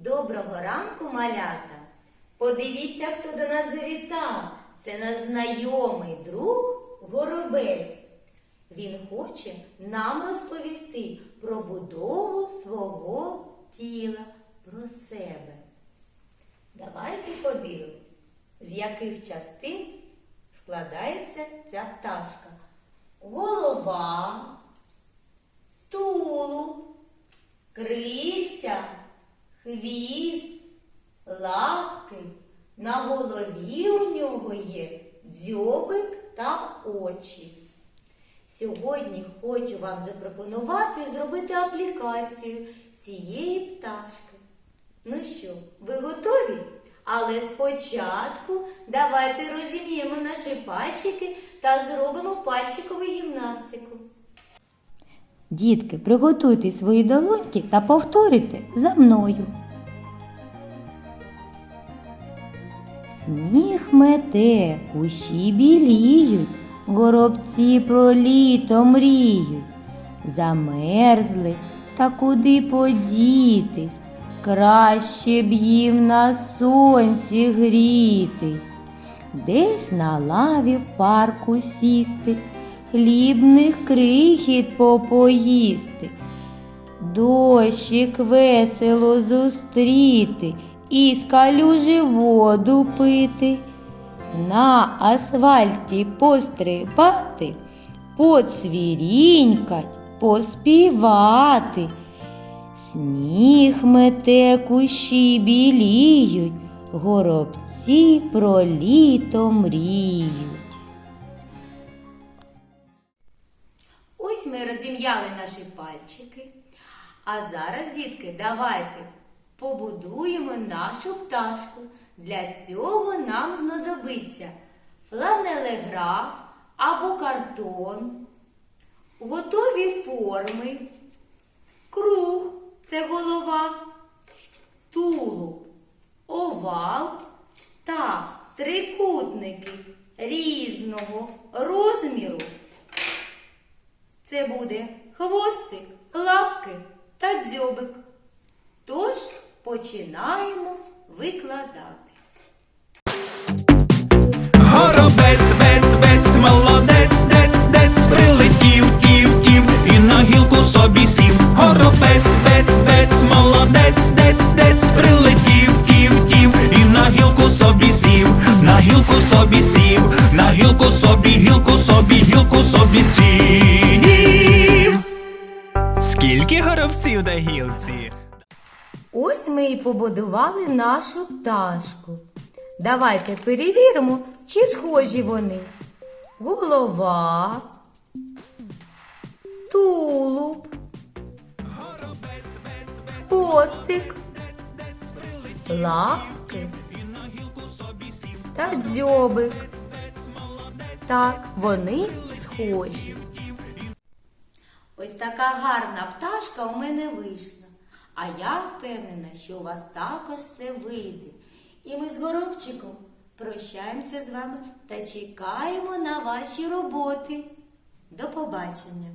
Доброго ранку, малята! Подивіться, хто до нас завітав. Це наш знайомий друг Горобець. Він хоче нам розповісти про будову свого тіла, про себе. Давайте подивимось, з яких частин складається ця пташка. Голова, тулуб, крильця, хвіст, лапки. На голові у нього є дзьобик та очі. Сьогодні хочу вам запропонувати зробити аплікацію цієї пташки. Ну що, ви готові? Але спочатку давайте розім'ємо наші пальчики та зробимо пальчикову гімнастику. Дітки, приготуйте свої долоньки та повторюйте за мною. Сніг мете, кущі біліють, горобці про літо мріють. Замерзли та куди подітись, краще б їм на сонці грітись. Десь на лаві в парку сісти, хлібних крихіт попоїсти, дощик весело зустріти і з воду пити, на асфальті пострибати, поцвірінькать, поспівати. Сніг мете кущі біліють, горобці про літо мріють. Ми наші пальчики. А зараз, дітки, давайте побудуємо нашу пташку. Для цього нам знадобиться фланелеграф або картон, готові форми, круг це голова, тулуб, овал та трикутники різного розміру. Це буде хвостик, лапки та дзьобик. Тож починаємо викладати. Горобець, бець, бець, молодець, дець, дець, прилетів, тів, тів, і на гілку собі сів. Горобець, бець, бець, молодець, дець, дець, прилетів, тів, тів, і на гілку собі сів, на гілку собі сів, на гілку собі, гілку собі, гілку собі сів. Горобців? Ось ми і побудували нашу пташку. Давайте перевіримо, чи схожі вони. Голова, тулуб, хвостик, лапки та дзьобик. Так, вони схожі. Ось така гарна пташка у мене вийшла. А я впевнена, що у вас також все вийде. І ми з Горобчиком прощаємося з вами та чекаємо на ваші роботи. До побачення!